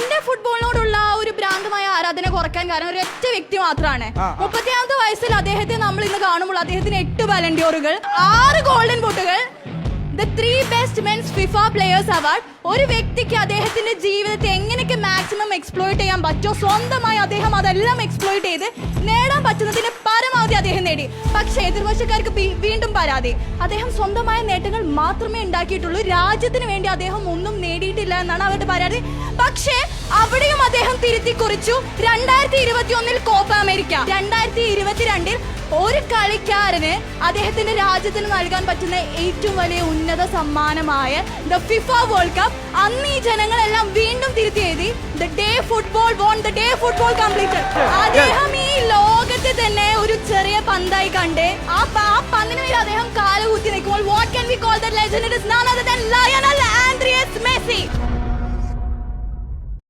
എന്റെ ഫുട്ബോളിനോടുള്ള ഒരു ഭ്രാന്തമായ ആരാധന കുറയ്ക്കാൻ കാരണം ഒരു ഒറ്റ വ്യക്തി മാത്രമാണ്. മുപ്പത്തിയാമത്തെ വയസ്സിൽ അദ്ദേഹത്തെ നമ്മൾ ഇന്ന് കാണുമ്പോൾ അദ്ദേഹത്തിന് എട്ട് വാലണ്ടിയോറുകൾ ആറ് golden ബൂട്ടുകൾ the three best men's FIFA players award ഒരു വ്യക്തിക്ക് അദ്ദേഹത്തിന്റെ ജീവിതത്തെ എങ്ങനെയൊക്കെ മാക്സിമം എക്സ്പ്ലോയിറ്റ് ചെയ്യാൻ പറ്റുമോ? സ്വന്തമായി അദ്ദേഹം അതെല്ലാം എക്സ്പ്ലോയിറ്റ് ചെയ്ത് നേടാൻ പറ്റുന്നതിന് പരമാവധി അദ്ദേഹം നേടി. പക്ഷേ എതിർവശക്കാർക്ക് വീണ്ടും പരാതി. അദ്ദേഹം സ്വന്തമായ നേട്ടങ്ങൾ മാത്രമേ ഉണ്ടാക്കിയിട്ടുള്ളൂ. രാജ്യത്തിന് വേണ്ടി അദ്ദേഹം ഒന്നും നേടിയിട്ടില്ല എന്നാണ് അവരുടെ പരാതി. പക്ഷേ അവിടെയും അദ്ദേഹം തിരുത്തി കുറിച്ചു. രണ്ടായിരത്തി ഇരുപത്തി ഒന്നിൽ കോപ്പ അമേരിക്ക. രണ്ടായിരത്തി ഇരുപത്തിരണ്ടിൽ ഒരു കളിക്കാരന് അദ്ദേഹത്തിന്റെ രാജ്യത്തിന് നൽകാൻ പറ്റുന്ന ഏറ്റവും വലിയ ഉന്നത സമ്മാനമായ ദ ഫിഫ വേൾഡ് കപ്പ്. അന്ന് ഈ ജനങ്ങളെല്ലാം വീണ്ടും തിരുത്തി എഴുതി the day football won the day football complete അദ്ദേഹം ഈ ലോകത്തെ തന്നെ ഒരു ചെറിയ പന്തായി കണ്ട് ആ പന്തിന് അദ്ദേഹം കാലുകുത്തി നിൽക്കുമ്പോൾ what can we call the legend it is none other than Lionel